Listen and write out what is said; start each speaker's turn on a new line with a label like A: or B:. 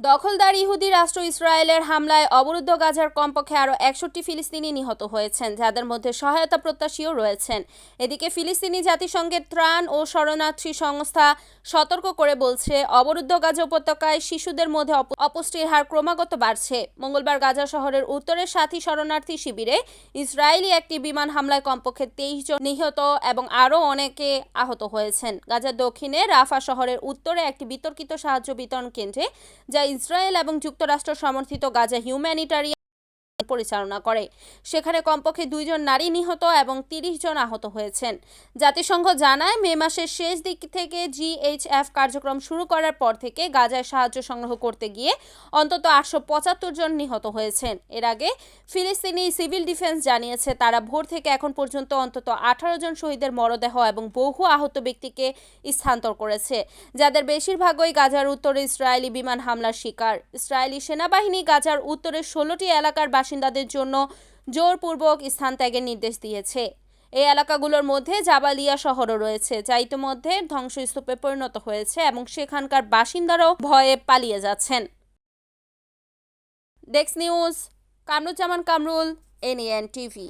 A: দখলদার ইহুদি রাষ্ট্র ইসরায়েলের হামলায় অবরুদ্ধ গাজার কমপক্ষে আরও একষট্টি ফিলিস্তিনি নিহত হয়েছেন, যাদের মধ্যে সহায়তা প্রত্যাশীও রয়েছেন। এদিকে ফিলিস্তিনি জাতিসংঘের ত্রাণ ও শরণার্থী সংস্থা সতর্ক করে বলছে, অবরুদ্ধ গাজা উপত্যকায় শিশুদের মধ্যে অপ- অপুষ্টির হার ক্রমাগত বাড়ছে। মঙ্গলবার গাজা শহরের উত্তরের সাথী শরণার্থী শিবিরে ইসরায়েলি একটি বিমান হামলায় কমপক্ষে তেইশ জন নিহত এবং আরও অনেকে আহত হয়েছেন। গাজার দক্ষিণে রাফা শহরের উত্তরে একটি বিতর্কিত সাহায্য বিতরণ কেন্দ্রে যা ইসরায়েল এবং যুক্তরাষ্ট্র সমর্থিত গাজা হিউম্যানিটারিয়ান পরিচালনা করে। সেখানে কমপক্ষে দুইজন নারী নিহত এবং তিরিশ জন আহত হয়েছেন। জাতিসংঘ জানায়, মে মাসের শেষ দিক থেকে জিএইচএফ কার্যক্রম শুরু করার পর থেকে গাজায় সাহায্য সংগ্রহ করতে গিয়ে অন্তত আটশো পঁচাত্তর জন নিহত হয়েছেন। এর আগে ফিলিস্তিনি সিভিল ডিফেন্স জানিয়েছে, তারা ভোর থেকে এখন পর্যন্ত অন্তত আঠারো জন শহীদের মরদেহ এবং বহু আহত ব্যক্তিকে স্থানান্তর করেছে। যাদের বেশিরভাগই গাজার উত্তরে ইসরায়েলি বিমান হামলার শিকার। ইসরায়েলি সেনাবাহিনী গাজার উত্তরের ষোলোটি এলাকার বাসিন্দাদের জন্য জোরপূর্বক স্থান ত্যাগের নির্দেশ দিয়েছে। এই এলাকাগুলোর মধ্যে জাবালিয়া শহরও রয়েছে, যা ইতিমধ্যে ধ্বংসস্তূপে পরিণত হয়েছে এবং সেখানকার বাসিন্দারাও ভয়ে পালিয়ে যাচ্ছেন। ডেক্স news, Kamruzzaman Kamrul NN TV.